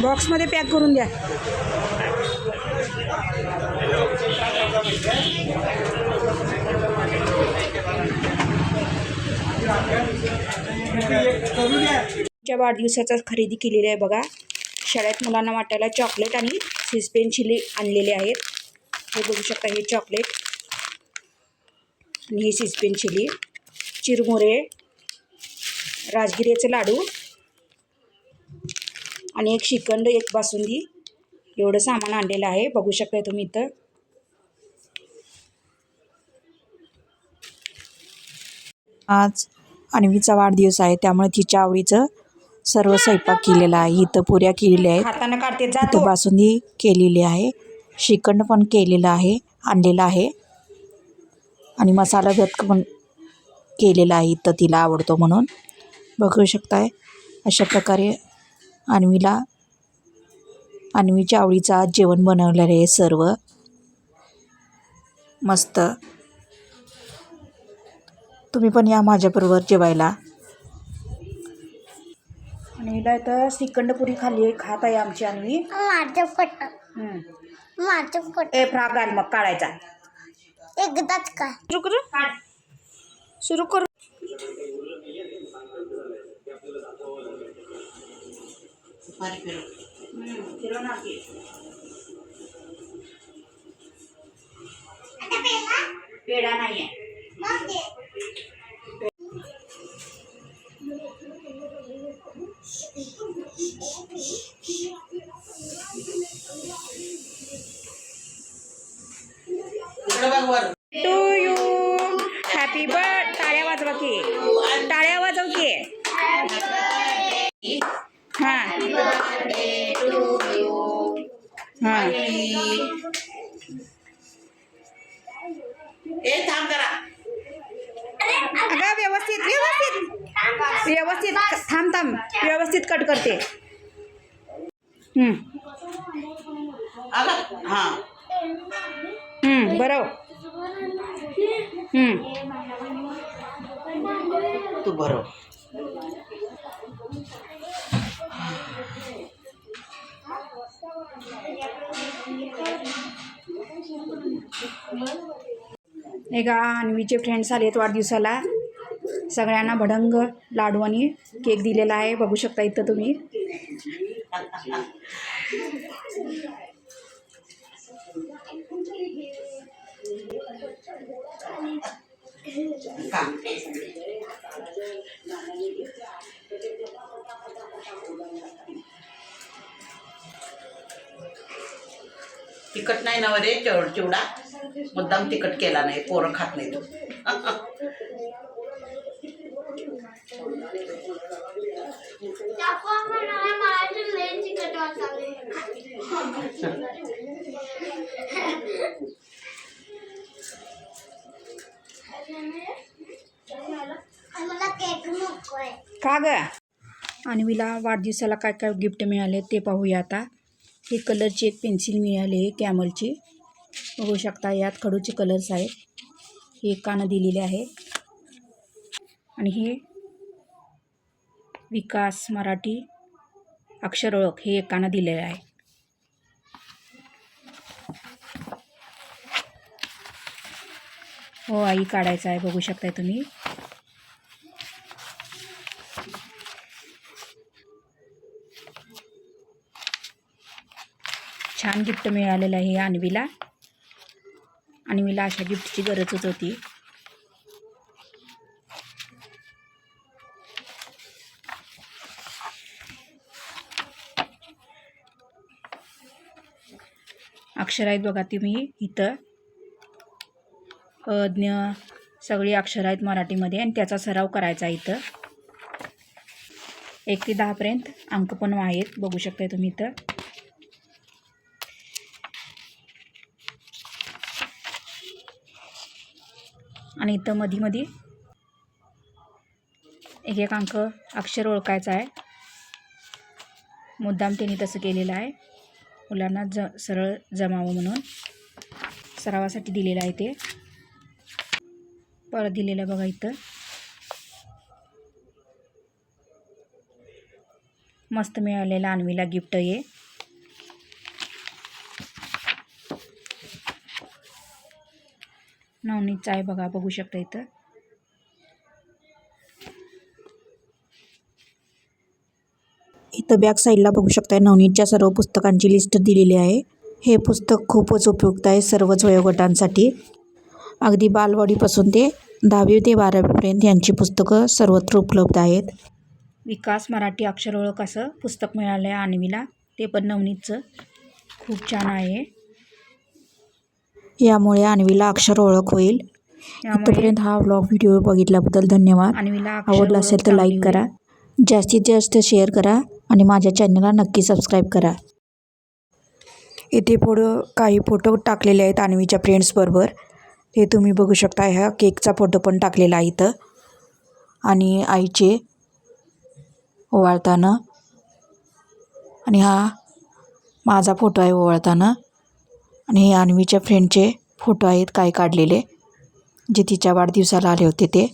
बॉक्समध्ये पॅक करून द्या. च्या वाढदिवसाचा खरेदी केलेली आहे बघा. शाळेत मुलांना वाटायला चॉकलेट आणि सिस्पेन चिली आणलेले आहेत. हे बघू शकता हे चॉकलेट आणि हे सिस्पेन चिली चिरमुरे राजगिऱ्याचे लाडू आणि एक श्रीखंड एक बासुंदी एवढं सामान आणलेलं आहे. बघू शकता तुम्ही इथं. आज अन्वीचा वाढदिवस आहे त्यामुळे तिच्या आवडीचं सर्व स्वयंपाक केलेला आहे. इथं पुऱ्या केलेल्या आहेत. हाताने काढते इथं जातो बासुंदी केलेली आहे. श्रीखंड पण केलेलं आहे आणलेलं आहे. आणि मसाला भात पण केलेला आहे इथं तिला आवडतो म्हणून. बघू शकताय अशा प्रकारे अन्वीला अन्वीच्या आवडीचं आज जेवण बनवलेलं आहे सर्व. मस्त. तुम्ही पण या माझ्याबरोबर जेवायला. आणि हिला इथं श्रीखंडपुरी खाल्ली खात आहे आमची अन्वी. माझं फट हम्म. माझं फट ए फ्रॉक घाल मग काढायचा. एकदाच काय सुरू करू. सुरू करू. पेढा नाहीये टू यू हॅपी बर्थ टाळ्या वाजवा की टाळ्या ए थांब जरा. अगं व्यवस्थित व्यवस्थित. व्यवस्थित थांब थांब. व्यवस्थित कट करते. अगं हा. हम्म, बरं. हम्म. तू भरव हे का अन्वीचे फ्रेंड्स आले आहेत वाढदिवसाला. सगळ्यांना भडंग लाडू आणि केक दिलेला आहे. बघू शकता इथं तुम्ही. तिखट नाही ना रे चिव चिवडा? मुद्दाम तिखट केला नाही पोरं खात नाही तू मला केक का ग? अन्वीला वाढदिवसाला काय काय गिफ्ट मिळाले ते पाहूया आता. हे कलरची एक पेन्सिल मिळाली आहे कॅमलची. बघू शकता यात खडूचे कलर्स आहेत. हे कानं दिलेले आहे. आणि हे विकास मराठी अक्षर ओळख हे एकानं दिलेलं आहे. हो आई काढायचं आहे. बघू शकताय तुम्ही. छान गिफ्ट मिळालेलं आहे अन्वीला. अन्वीला अशा गिफ्टची गरजच होती. अक्षर आहेत बघा तुम्ही इथं. अज्ञ सगळी अक्षर आहेत मराठीमध्ये आणि त्याचा सराव करायचा आहे इथं. एक ते दहापर्यंत अंक पण आहेत बघू शकताय तुम्ही इथं. आणि इथं मधी मधी एक एक अंक अक्षर ओळखायचा आहे. मुद्दाम त्यांनी तसं केलेलं आहे. मुलांना ज सरळ जमावं म्हणून. सरावासाठी दिलेलं आहे ते. परत दिलेलं बघा इथं. मस्त मिळालेलं अन्वीला गिफ्ट आहे नवनीतचं आहे बघा बघू शकता इथं. इथं बॅक साईडला बघू शकताय नवनीतच्या सर्व पुस्तकांची लिस्ट दिलेली आहे. हे पुस्तक खूपच उपयुक्त आहे सर्वच वयोगटांसाठी. अगदी बालवाडीपासून ते दहावी ते बारावीपर्यंत यांची पुस्तकं सर्वत्र उपलब्ध आहेत. विकास मराठी अक्षर ओळख असं पुस्तक मिळालं आहे आणवीला. ते पण नवनीतचं. खूप छान आहे. यामुळे अन्वीला अक्षर ओळख होईल. इथपर्यंत हा व्लॉग व्हिडिओ बघितल्याबद्दल धन्यवाद. आवडला असेल तर लाईक करा. जास्तीत जास्त शेअर करा आणि माझ्या चॅनलला नक्की सबस्क्राईब करा. इथे पुढं काही फोटो टाकलेले आहेत अन्वीच्या फ्रेंड्सबरोबर ते तुम्ही बघू शकता ह्या केकचा फोटो पण टाकलेला आहे इथं. आणि आईचे ओवाळताना. आणि हा माझा फोटो आहे ओवाळताना. आणि हे अन्वीच्या फ्रेंडचे फोटो आहेत काय काढलेले जे तिच्या वाढदिवसाला आले होते ते.